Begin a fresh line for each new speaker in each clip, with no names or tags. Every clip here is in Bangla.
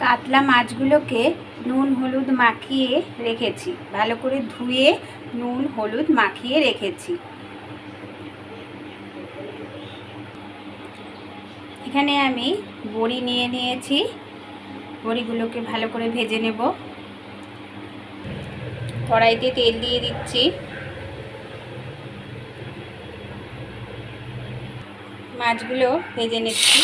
কাতলা মাছগুলোকে নুন হলুদ মাখিয়ে রেখেছি। ভালো করে ধুয়ে নুন হলুদ মাখিয়ে রেখেছি। এখানে আমি বড়ি নিয়ে নিয়েছি। বড়িগুলোকে ভালো করে ভেজে নেব। কড়াইতে তেল দিয়ে দিচ্ছি। মাছগুলো ভেজে নিচ্ছি।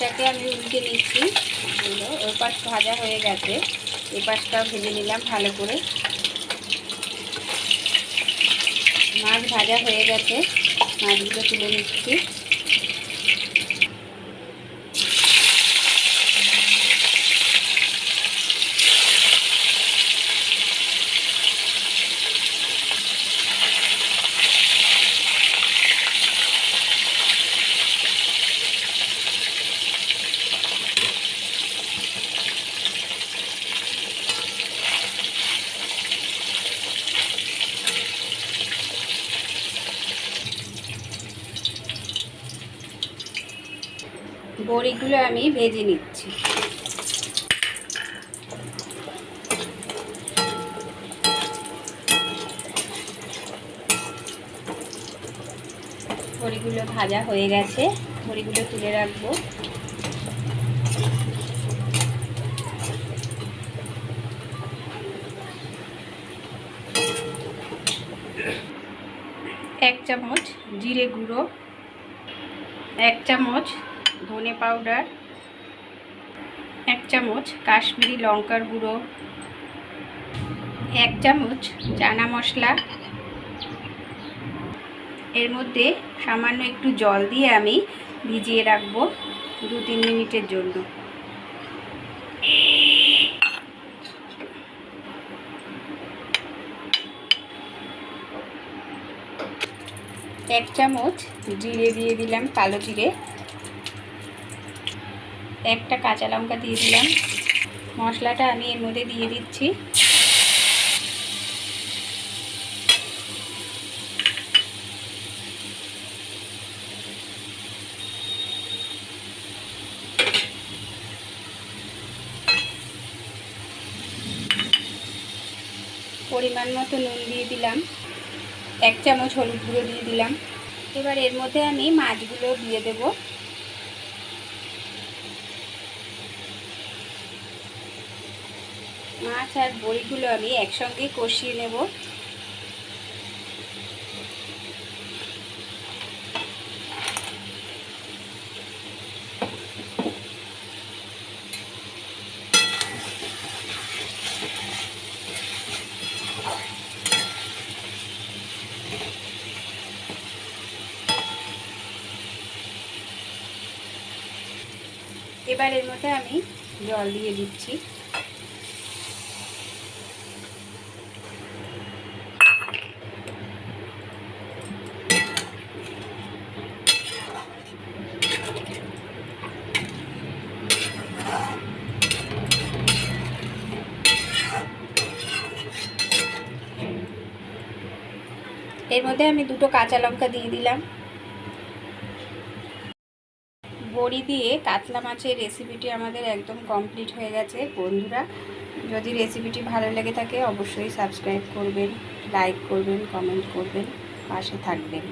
মাছটাকে আমি উল্টে নিচ্ছি। ওই পাশ ভাজা হয়ে গেছে। এই পাশটাও ভেজে নিলাম ভালো করে। মাছ ভাজা হয়ে গেছে। মাছগুলো তুলে নিচ্ছি। বড়িগুলো আমি ভেজে নিচ্ছি। বড়িগুলো ভাজা হয়ে গেছে। বড়িগুলো তুলে রাখব। এক চামচ জিরে গুঁড়ো, এক চামচ ধনে পাউডার, এক চামচ কাশ্মীরি লঙ্কার গুঁড়ো, এক চামচ চানা মশলা। এর মধ্যে সামান্য একটু জল দিয়ে আমি ভিজিয়ে রাখব দু তিন মিনিটের জন্য। এক চামচ জিরে দিয়ে দিলাম কালো জিরে। একটা কাঁচা লঙ্কা দিয়ে দিলাম। মশলাটা আমি এর মধ্যে দিয়ে দিচ্ছি। পরিমাণ মতো নুন দিয়ে দিলাম। এক চামচ হলুদ গুঁড়ো দিয়ে দিলাম। এবার এর মধ্যে আমি মাছগুলো দিয়ে দেবো। মাছ আর বড়িগুলো আমি একসঙ্গে কষিয়ে নেব। এবার এর মধ্যে আমি জল দিয়ে দিচ্ছি। এর মধ্যে আমি দুটো কাঁচা লঙ্কা দিয়ে দিলাম। বড়ি দিয়ে কাতলা মাছের রেসিপিটি আমাদের একদম কমপ্লিট হয়ে গেছে। বন্ধুরা, যদি রেসিপিটি ভালো লেগে থাকে, অবশ্যই সাবস্ক্রাইব করবেন লাইক করবেন কমেন্ট করবেন, পাশে থাকবেন।